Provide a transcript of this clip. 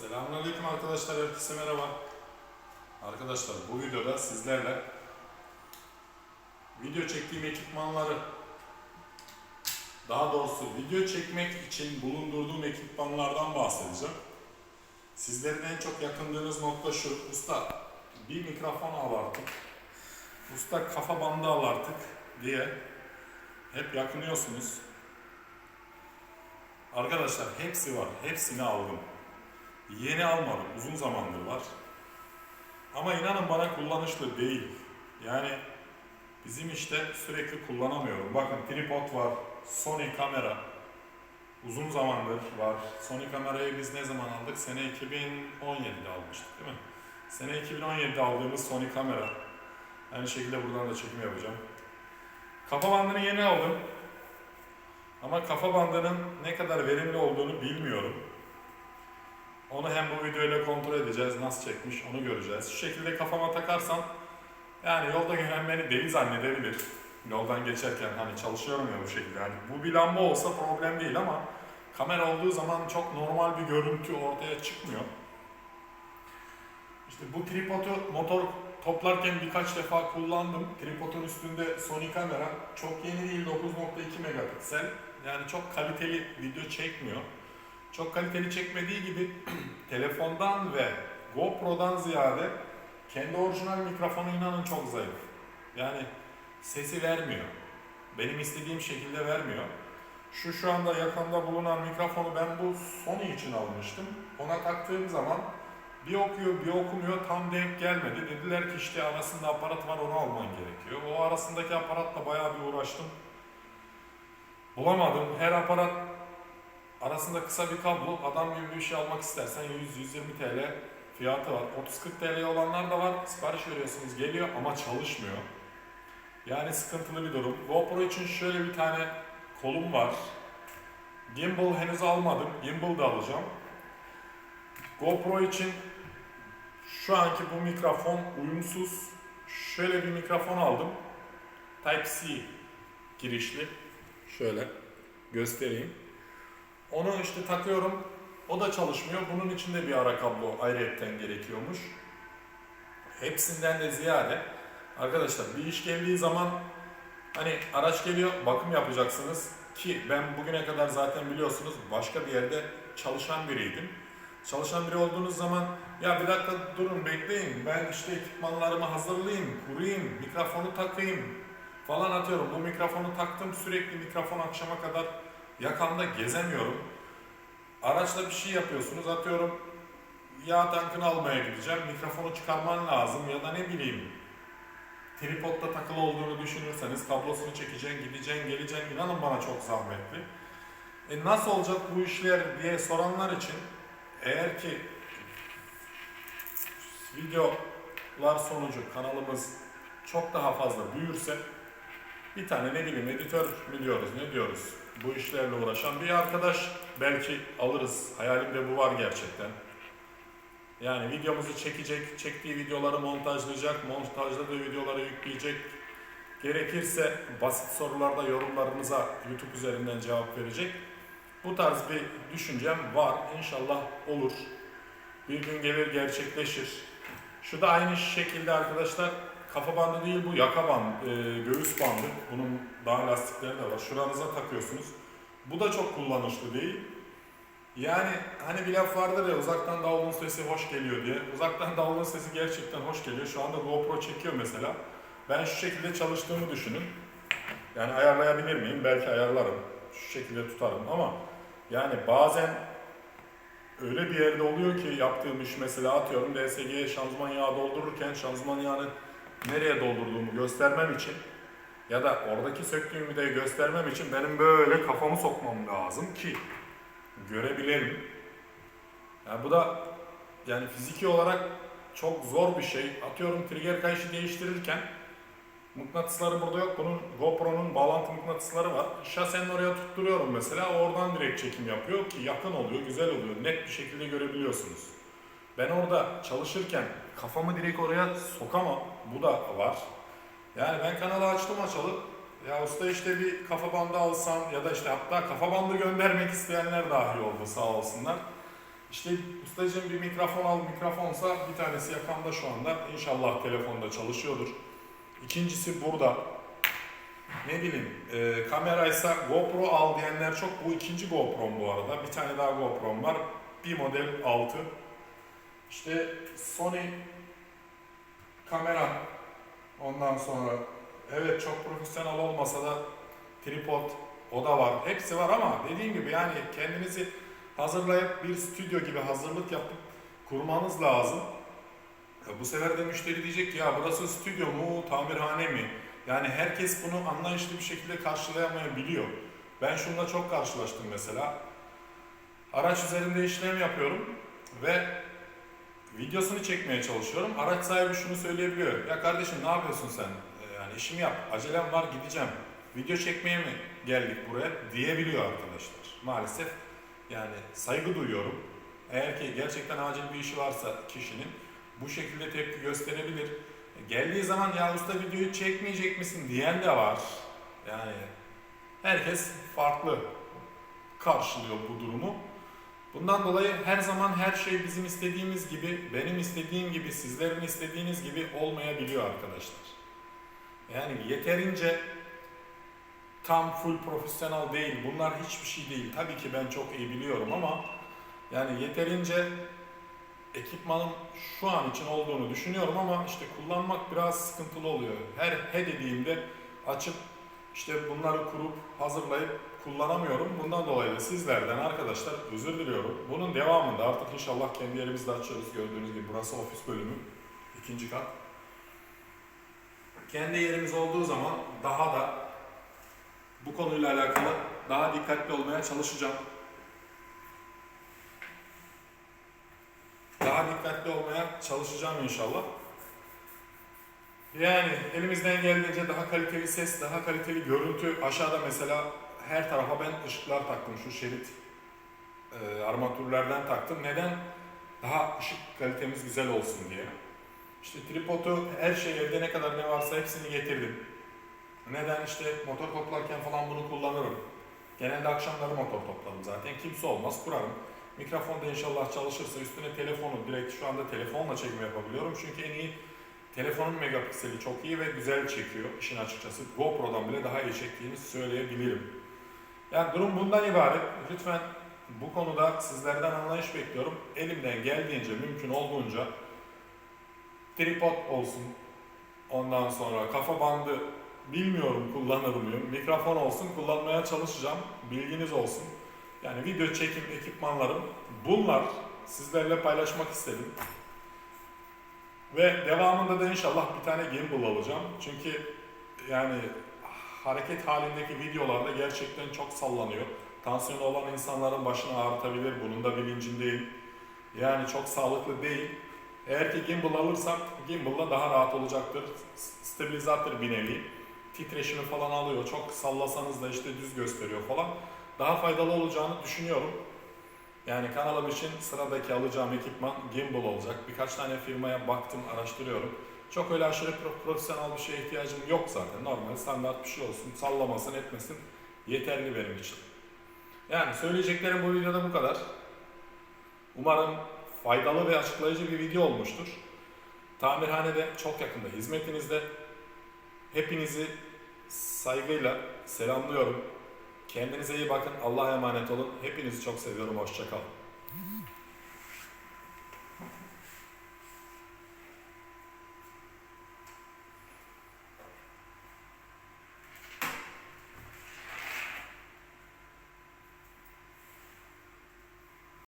Selamünaleyküm arkadaşlar, herkese merhaba. Arkadaşlar bu videoda sizlerle video çektiğim ekipmanları daha doğrusu video çekmek için bulundurduğum ekipmanlardan bahsedeceğim. Sizlerin en çok yakındığınız nokta şu, usta bir mikrofon al artık, usta kafa bandı al artık diye hep yakınıyorsunuz. Arkadaşlar hepsi var, hepsini aldım. Yeni almadım, uzun zamandır var. Ama inanın bana kullanışlı değil. Yani bizim işte sürekli kullanamıyorum. Bakın tripod var, Sony kamera. Uzun zamandır var. Sony kamerayı biz ne zaman aldık? Sene 2017'de almıştık değil mi? Sene 2017'de aldığımız Sony kamera. Aynı şekilde buradan da çekim yapacağım. Kafa bandını yeni aldım. Ama kafa bandının ne kadar verimli olduğunu bilmiyorum. Onu hem bu videoyla kontrol edeceğiz. Nasıl çekmiş onu göreceğiz. Şu şekilde kafama takarsam yani yolda gören beni deli zannedebilir. Yoldan geçerken hani çalışıyorum ya bu şekilde. Yani bu bir lamba olsa problem değil ama kamera olduğu zaman çok normal bir görüntü ortaya çıkmıyor. İşte bu tripodu motor toplarken birkaç defa kullandım. Tripodun üstünde Sony kamera. Çok yeni değil 9.2 megapiksel. Yani çok kaliteli video çekmiyor. Çok kaliteli çekmediği gibi telefondan ve GoPro'dan ziyade kendi orijinal mikrofonu inanın çok zayıf. Yani sesi vermiyor. Benim istediğim şekilde vermiyor. Şu şu anda yakında bulunan mikrofonu ben bu Sony için almıştım. Ona taktığım zaman bir okuyor bir okumuyor tam denk gelmedi. Dediler ki işte arasında aparat var onu alman gerekiyor. O arasındaki aparatla bayağı bir uğraştım. Bulamadım. Her aparat arasında kısa bir kablo. Adam gibi bir şey almak istersen 100-120 TL fiyatı var. 30-40 TL olanlar da var. Sipariş veriyorsunuz geliyor ama çalışmıyor. Yani sıkıntılı bir durum. GoPro için şöyle bir tane kolum var. Gimbal henüz almadım. Gimbal da alacağım. GoPro için şu anki bu mikrofon uyumsuz. Şöyle bir mikrofon aldım. Type-C girişli. Şöyle göstereyim. Onu işte takıyorum. O da çalışmıyor. Bunun için de bir ara kablo ayrıyetten gerekiyormuş. Hepsinden de ziyade arkadaşlar bir iş geldiği zaman hani araç geliyor bakım yapacaksınız ki ben bugüne kadar zaten biliyorsunuz başka bir yerde çalışan biriydim. Çalışan biri olduğunuz zaman ya bir dakika durun bekleyin ben işte ekipmanlarımı hazırlayayım, kurayım, mikrofonu takayım falan atıyorum. Bu mikrofonu taktım sürekli mikrofon akşama kadar yakamda gezemiyorum. Araçla bir şey yapıyorsunuz atıyorum yağ tankını almaya gideceğim mikrofonu çıkarman lazım ya da ne bileyim tripodda takılı olduğunu düşünürseniz kablosunu çekeceksin gideceksin geleceksin inanın bana çok zahmetli. E nasıl olacak bu işler diye soranlar için eğer ki videolar sonucu kanalımız çok daha fazla büyürse bir tane ne bileyim editör mü diyoruz ne diyoruz bu işlerle uğraşan bir arkadaş belki alırız. Hayalimde bu var gerçekten. Yani videomuzu çekecek, çektiği videoları montajlayacak, montajladığı videoları yükleyecek. Gerekirse basit sorularda yorumlarınıza YouTube üzerinden cevap verecek. Bu tarz bir düşüncem var. İnşallah olur. Bir gün gelir gerçekleşir. Şu da aynı şekilde arkadaşlar kafa bandı değil bu yaka bandı, e, göğüs bandı. Bunun daha lastikleri de var. Şuranıza takıyorsunuz. Bu da çok kullanışlı değil. Yani hani bir laf vardır ya uzaktan davulun sesi hoş geliyor diye. Uzaktan davulun sesi gerçekten hoş geliyor. Şu anda GoPro çekiyor mesela. Ben şu şekilde çalıştığımı düşünün. Yani ayarlayabilir miyim? Belki ayarlarım. Şu şekilde tutarım ama yani bazen öyle bir yerde oluyor ki yaptığım iş mesela atıyorum DSG'ye şanzıman yağı doldururken şanzıman yağını nereye doldurduğumu göstermem için ya da oradaki söktüğüm vidayı göstermem için benim böyle kafamı sokmam lazım ki görebilelim. Yani bu da yani fiziki olarak çok zor bir şey. Atıyorum trigger kayışı değiştirirken mıknatısları burada yok. Bunun GoPro'nun bağlantı mıknatısları var. Şasenin oraya tutturuyorum mesela. Oradan direkt çekim yapıyor ki yakın oluyor, güzel oluyor. Net bir şekilde görebiliyorsunuz. Ben orada çalışırken kafamı direkt oraya sokamam. Bu da var. Yani ben kanalı açtım açalı. Ya usta işte bir kafa bandı alsam ya da işte hatta kafa bandı göndermek isteyenler dahil oldu sağ olsunlar. İşte ustacığım bir mikrofon al, mikrofonsa bir tanesi yakamda şu anda. İnşallah telefonda çalışıyordur. İkincisi burada. Ne bileyim, e, kameraysa GoPro al diyenler çok. Bu ikinci GoPro'm bu arada. Bir tane daha GoPro'm var. Bir model 6. İşte Sony kamera. Ondan sonra evet çok profesyonel olmasa da tripod o da var. Hepsi var ama dediğim gibi yani kendinizi hazırlayıp bir stüdyo gibi hazırlık yapıp kurmanız lazım. Ya bu sefer de müşteri diyecek ki ya burası stüdyo mu, tamirhane mi? Yani herkes bunu anlayışlı bir şekilde karşılayamayabiliyor. Ben şununla çok karşılaştım mesela. Araç üzerinde işlem yapıyorum ve videosunu çekmeye çalışıyorum. Araç sahibi şunu söyleyebiliyor. Ya kardeşim ne yapıyorsun sen? Ee, Yani işimi yap. Acelem var gideceğim. Video çekmeye mi geldik buraya diyebiliyor arkadaşlar. Maalesef yani saygı duyuyorum. Eğer ki gerçekten acil bir işi varsa kişinin bu şekilde tepki gösterebilir. Geldiği zaman ya usta videoyu çekmeyecek misin diyen de var. Yani herkes farklı karşılıyor bu durumu. Bundan dolayı her zaman her şey bizim istediğimiz gibi, benim istediğim gibi, sizlerin istediğiniz gibi olmayabiliyor arkadaşlar. Yani yeterince tam full profesyonel değil. Bunlar hiçbir şey değil. Tabii ki ben çok iyi biliyorum ama yani yeterince ekipmanın şu an için olduğunu düşünüyorum ama işte kullanmak biraz sıkıntılı oluyor. Her he dediğimde açıp işte bunları kurup hazırlayıp kullanamıyorum. Bundan dolayı da sizlerden arkadaşlar özür diliyorum. Bunun devamında artık inşallah kendi yerimizde açarız. Gördüğünüz gibi burası ofis bölümü. ikinci kat. Kendi yerimiz olduğu zaman daha da bu konuyla alakalı daha dikkatli olmaya çalışacağım. Daha dikkatli olmaya çalışacağım inşallah. Yani elimizden geldiğince daha kaliteli ses, daha kaliteli görüntü. Aşağıda mesela her tarafa ben ışıklar taktım. Şu şerit e, armatürlerden taktım. Neden? Daha ışık kalitemiz güzel olsun diye. İşte tripodu, her şey evde ne kadar ne varsa hepsini getirdim. Neden? işte motor toplarken falan bunu kullanırım. Genelde akşamları motor topladım zaten. Kimse olmaz kurarım. Mikrofon da inşallah çalışırsa üstüne telefonu direkt şu anda telefonla çekme yapabiliyorum. Çünkü en iyi telefonun megapikseli çok iyi ve güzel çekiyor işin açıkçası. GoPro'dan bile daha iyi çektiğini söyleyebilirim. Yani durum bundan ibaret. Lütfen bu konuda sizlerden anlayış bekliyorum. Elimden geldiğince, mümkün olduğunca tripod olsun. Ondan sonra kafa bandı bilmiyorum kullanır mıyım. Mikrofon olsun kullanmaya çalışacağım. Bilginiz olsun. Yani video çekim ekipmanlarım bunlar sizlerle paylaşmak istedim. Ve devamında da inşallah bir tane gimbal alacağım. Çünkü yani hareket halindeki videolarda gerçekten çok sallanıyor. Tansiyonu olan insanların başını ağrıtabilir. Bunun da bilincindeyim. Yani çok sağlıklı değil. Eğer ki gimbal alırsam gimbal'la daha rahat olacaktır. S- Stabilizator bir nevi. Titreşimi falan alıyor. Çok sallasanız da işte düz gösteriyor falan. Daha faydalı olacağını düşünüyorum. Yani kanalım için sıradaki alacağım ekipman gimbal olacak. Birkaç tane firmaya baktım, araştırıyorum. Çok öyle aşırı pro- profesyonel bir şeye ihtiyacım yok zaten. Normal, standart bir şey olsun. Sallamasın, etmesin. Yeterli benim için. Yani söyleyeceklerim bu videoda bu kadar. Umarım faydalı ve açıklayıcı bir video olmuştur. Tamirhanede çok yakında hizmetinizde. Hepinizi saygıyla selamlıyorum. Kendinize iyi bakın. Allah'a emanet olun. Hepinizi çok seviyorum. Hoşçakalın.